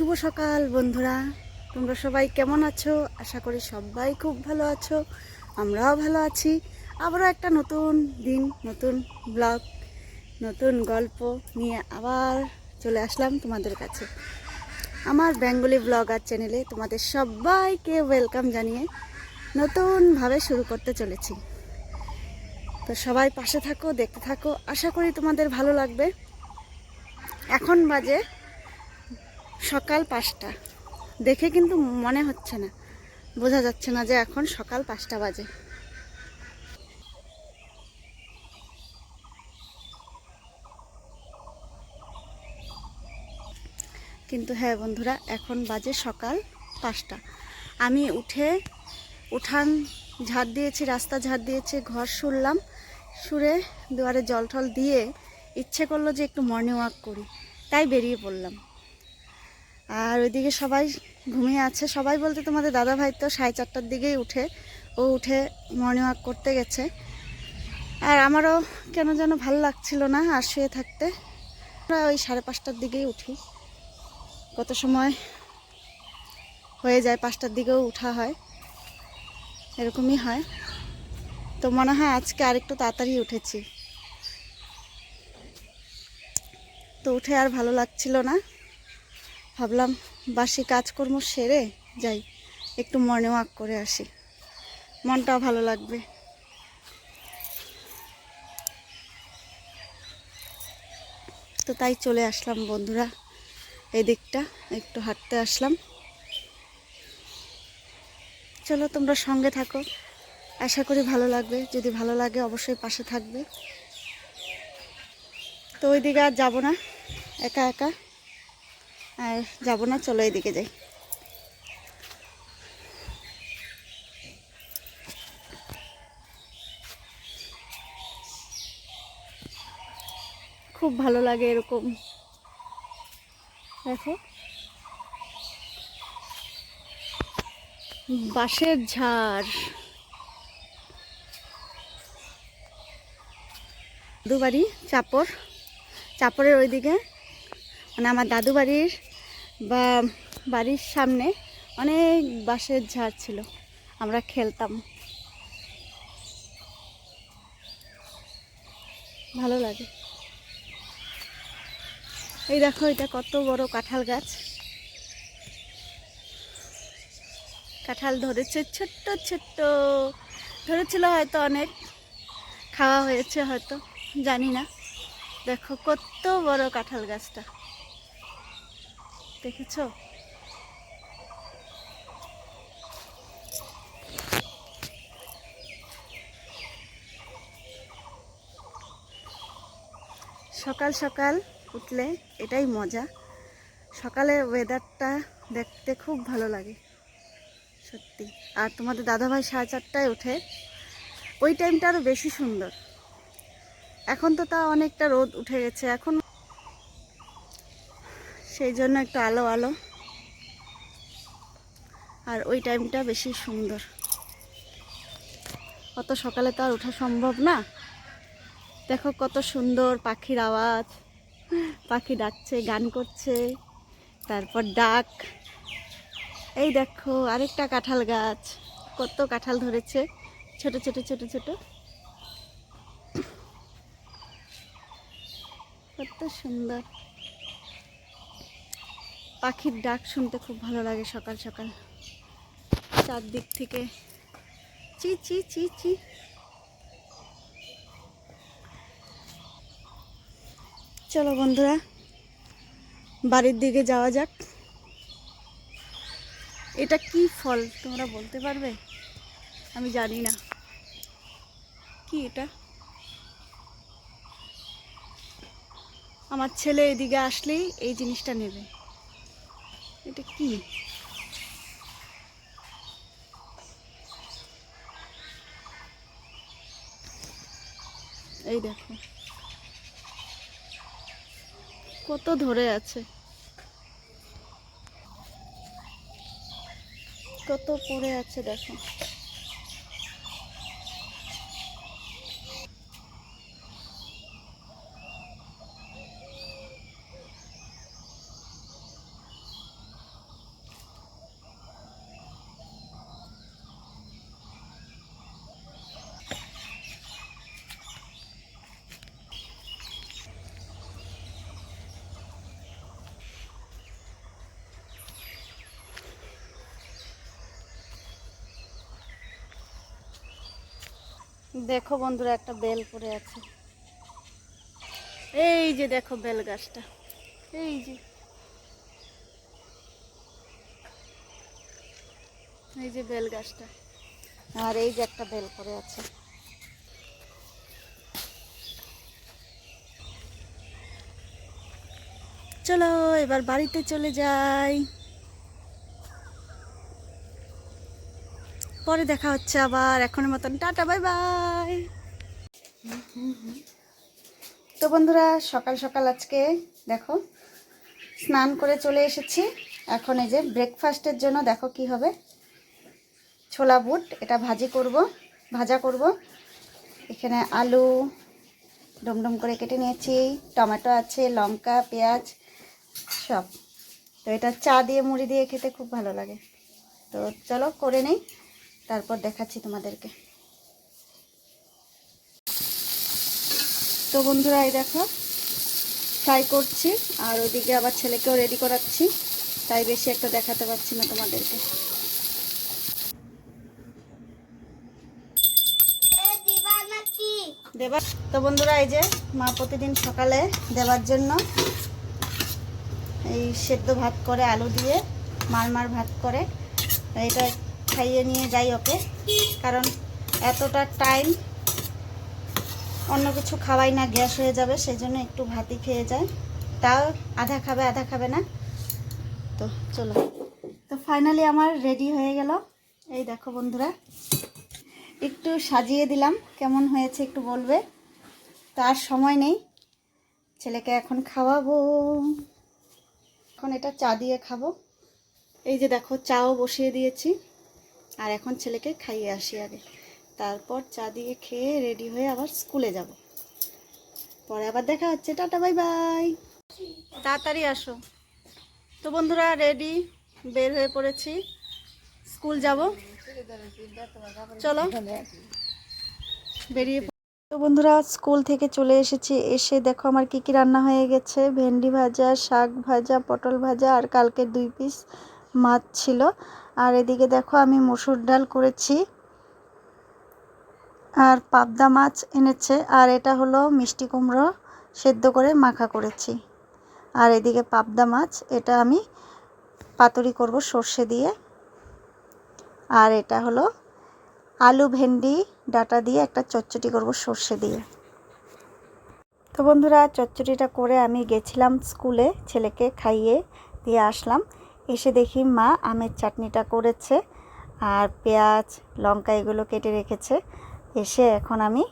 শুভ সকাল, বন্ধুরা। তোমরা সবাই কেমন আছো? আশা করি সবাই খুব ভালো আছো। আমরাও ভালো আছি। আবারও একটা নতুন দিন, নতুন ব্লগ, নতুন গল্প নিয়ে আবার চলে আসলাম তোমাদের কাছে। আমার বেঙ্গলি ব্লগার চ্যানেলে তোমাদের সবাইকে ওয়েলকাম জানিয়ে নতুনভাবে শুরু করতে চলেছি। তো সবাই পাশে থাকো, দেখতে থাকো। আশা করি তোমাদের ভালো লাগবে। এখন বাজে সকাল পাঁচটা। দেখে কিন্তু মনে হচ্ছে না। বোঝা যাচ্ছে না যে এখন সকাল পাঁচটা বাজে। কিন্তু হ্যাঁ বন্ধুরা, এখন বাজে সকাল পাঁচটা। আমি উঠে উঠান ঝাড় দিয়েছি, রাস্তা ঝাড় দিয়েছি, ঘর শুরলাম সুরে দুয়ারে জল টল দিয়ে ইচ্ছে করল যে একটু মর্নিং ওয়াক করি। তাই বেরিয়ে পড়লাম। আর ওইদিকে সবাই ঘুমিয়ে আছে। সবাই বলতে তোমাদের দাদা ভাই তো সাড়ে চারটার দিকেই উঠে। ও উঠে মর্নিং ওয়াক করতে গেছে। আর আমারও কেন যেন ভালো লাগছিল না আর শুয়ে থাকতে। আমরা ওই সাড়ে পাঁচটার দিকেই উঠি। কত সময় হয়ে যায়, পাঁচটার দিকেও উঠা হয়। এরকমই হয়। তো মনে হয় আজকে আরেকটু তাড়াতাড়ি উঠেছি। তো উঠে আর ভালো লাগছিল না। ভাবলাম বাসি কাজকর্ম সেরে যাই, একটু মর্নিং ওয়াক করে আসি। মনটাও ভালো লাগবে। তো তাই চলে আসলাম বন্ধুরা এই দিকটা একটু হাঁটতে আসলাম। চলো তোমরা সঙ্গে থাকো, আশা করি ভালো লাগবে। যদি ভালো লাগে অবশ্যই পাশে থাকবে। তো ওই দিকে আর যাব না, একা একা। আর যাব না, চলো এদিকে যাই। খুব ভালো লাগে এরকম। দেখো। বাঁশের ঝাড়। দাদু বাড়ি চাপড় চাপড়ের ওইদিকে। মানে আমার দাদু বাড়ির বা বাড়ির সামনে অনেক বাঁশের ঝাড় ছিল, আমরা খেলতাম। ভালো লাগে। এই দেখো, এটা কত বড় কাঁঠাল গাছ। কাঁঠাল ধরেছে ছোট্ট ছোট্ট। ধরেছিল হয়তো অনেক, খাওয়া হয়েছে হয়তো, জানি না। দেখো, কত বড় কাঁঠাল গাছটা। দেখেছ? সকাল সকাল উঠলে এটাই মজা। সকালে ওয়েদারটা দেখতে খুব ভালো লাগে, সত্যি। আর তোমাদের দাদাভাই সাড়ে চারটায় ওঠে। ওই টাইমটা আরও বেশি সুন্দর। এখন তো তা অনেকটা রোদ উঠে গেছে। এখন সেই জন্য একটু আলো আলো। আর ওই টাইমটা বেশি সুন্দর। অত সকালে তো আর ওঠা সম্ভব না। দেখো কত সুন্দর পাখির আওয়াজ। পাখি ডাকছে, গান করছে, তারপর ডাক। এই দেখো আরেকটা কাঁঠাল গাছ। কত কাঁঠাল ধরেছে। ছোট ছোট ছোট ছোট। কত সুন্দর। পাখির ডাক শুনতে খুব ভালো লাগে সকাল সকাল। চারদিক থেকে চি চি চি চি। চলো বন্ধুরা, বাড়ির দিকে যাওয়া যাক। এটা কি ফল? তোমরা বলতে পারবে? আমি জানি না। কি এটা? আমার ছেলে এদিকে আসলেই এই জিনিসটা নেবে। এটা কি? এই দেখো। কত ধরে আছে। কত পড়ে আছে দেখো। দেখো বন্ধুরা একটা বেল পড়ে আছে। এই যে দেখো বেল গাছটা। এই যে। এই যে বেল গাছটা। আর এই যে একটা বেল পড়ে আছে। চলো এবার বাড়িতে চলে যাই। পরে দেখা হচ্ছে আবার এখনের মতন। Tata, bye bye. তো বন্ধুরা, সকাল সকাল আজকে দেখো, স্নান করে চলে এসেছি। এখন এই যে ব্রেকফাস্টের জন্য দেখো কি হবে। ছোলা বুট, এটা ভাজি করব, ভাজা করব। এখানে আলু ডুমডুম করে কেটে নিয়েছি, টমেটো আছে, লঙ্কা, পেঁয়াজ, সব। তো এটা চা দিয়ে, মুড়ি দিয়ে খেতে খুব ভালো লাগে। তো চলো, করে নেই। তারপর দেখাচ্ছি তোমাদেরকে। তো বন্ধুরা, এই দেখো ফ্রাই করছি, আর ওদিকে আবার ছেলেকেও রেডি করাচ্ছি, তাই বেশি একটা দেখাতে পারছি না তোমাদেরকে। দেবার তো বন্ধুরা, এই যে মা প্রতিদিন সকালে দেবার জন্য এই সেদ্ধ ভাত করে আলু দিয়ে মারমার ভাত করে, এটা খাইয়ে নিয়ে যাই ওকে। কারণ এতটা টাইম অন্য কিছু খাওয়াই না, গ্যাস হয়ে যাবে, সেই জন্য একটু ভাতই খেয়ে যায়। তাও আধা খাবে আধা খাবে না। তো চলো। তো ফাইনালি আমার রেডি হয়ে গেল। এই দেখো বন্ধুরা, একটু সাজিয়ে দিলাম, কেমন হয়েছে একটু বলবে? তার সময় নেই। ছেলেকে এখন খাওয়াবো। এখন এটা চা দিয়ে খাব। এই যে দেখো, চাও বসিয়ে দিয়েছি। আর এখন ছেলেকে খাইয়ে আসি আগে। তারপর চা দিয়ে খেয়ে রেডি হয়ে আবার স্কুলে যাব। পরে আবার দেখা হচ্ছে। টাটা বাই বাই তাড়াতাড়ি আসো। তো বন্ধুরা রেডি বের হয়ে পড়েছি। স্কুল যাব। চলো। বেরিয়ে তো বন্ধুরা স্কুল থেকে চলে এসেছি। এসে দেখো আমার কি কি রান্না হয়ে গেছে। ভেন্ডি ভাজা, শাক ভাজা, পটল ভাজা আর কালকে দুই পিস মাছ ছিল। আর এদিকে দেখো আমি মসুর ডাল করেছি। আর পাবদা মাছ এনেছে। আর এটা হলো মিষ্টি কুমড়ো সেদ্ধ করে মাখা করেছি। আর এদিকে পাবদা মাছ, এটা আমি পাতুরি করব সর্ষে দিয়ে। আর এটা হলো আলু ভেন্ডি, ডাটা দিয়ে একটা চচ্চড়ি করব সর্ষে দিয়ে। তো বন্ধুরা, চচ্চড়িটা করে আমি গেছিলাম স্কুলে ছেলেকে খাইয়ে দিয়ে আসলাম। এসে দেখি মা আমের চাটনিটা করেছে আর পেঁয়াজ, লঙ্কা এগুলো কেটে রেখেছে। এসে এখন আমি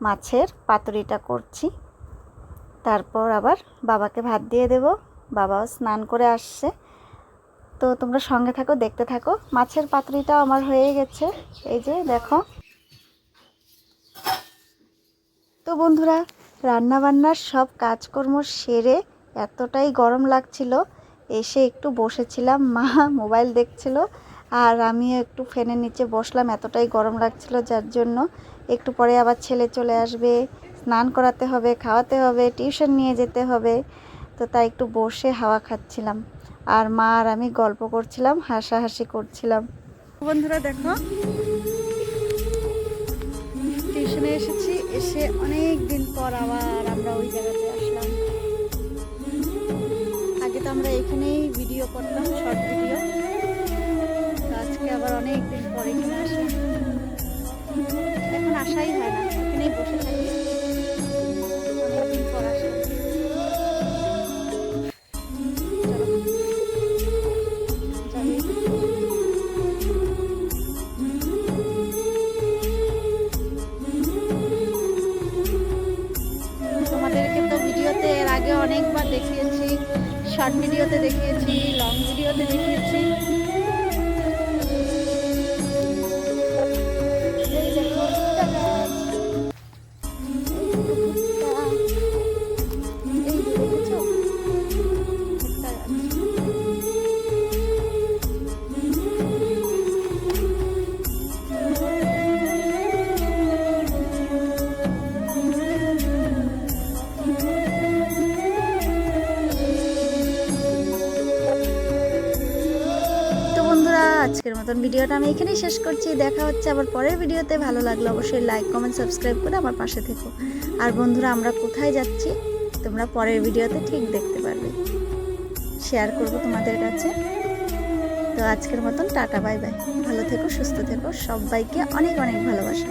মাছের পাতুরিটা করছি। তারপর আবার বাবাকে ভাত দিয়ে দেব। বাবাও স্নান করে আসছে। তো তোমরা সঙ্গে থাকো, দেখতে থাকো। মাছের পাতুরিটাও আমার হয়ে গেছে। এই যে দেখো। তো বন্ধুরা, রান্নাবান্নার সব কাজকর্ম সেরে এতটাই গরম লাগছিল এসে একটু বসেছিলাম, মা মোবাইল দেখছিল আর আমিও একটু ফ্যানের নিচে বসলাম, এতটাই গরম লাগছিল যার জন্য একটু পরে আবার ছেলে চলে আসবে, স্নান করাতে হবে, খাওয়াতে হবে, টিউশন নিয়ে যেতে হবে। তো তাই একটু বসে হাওয়া খাচ্ছিলাম আর মা আর আমি গল্প করছিলাম, হাসাহাসি করছিলাম। বন্ধুরা দেখো, টিউশনে এসেছি, এসে অনেক দিন পর আবার আমরা ওই জায়গাতে আসলাম। তো আমরা এখানেই ভিডিও করতাম শর্ট ভিডিও আজকে আবার অনেক দিন পরে এখানে এখন আসাই হয় না, এখানেই বসে থাকি। শর্ট ভিডিওতে দেখিয়েছি লং ভিডিওতে দেখিয়েছি। আজকের মতন ভিডিওটা আমি এখানেই শেষ করছি। দেখা হচ্ছে আবার পরের ভিডিওতে। ভালো লাগল অবশ্যই লাইক কমেন্ট সাবস্ক্রাইব করে আমার পাশে থেকো। আর বন্ধুরা, আমরা কোথায় যাচ্ছি? তোমরা পরের ভিডিওতে ঠিক দেখতে পারবে। শেয়ার করব তোমাদের কাছে। তো আজকের মতন টাটা বাই বাই ভালো থেকো, সুস্থ থেকো। সবাইকে অনেক অনেক ভালোবাসা।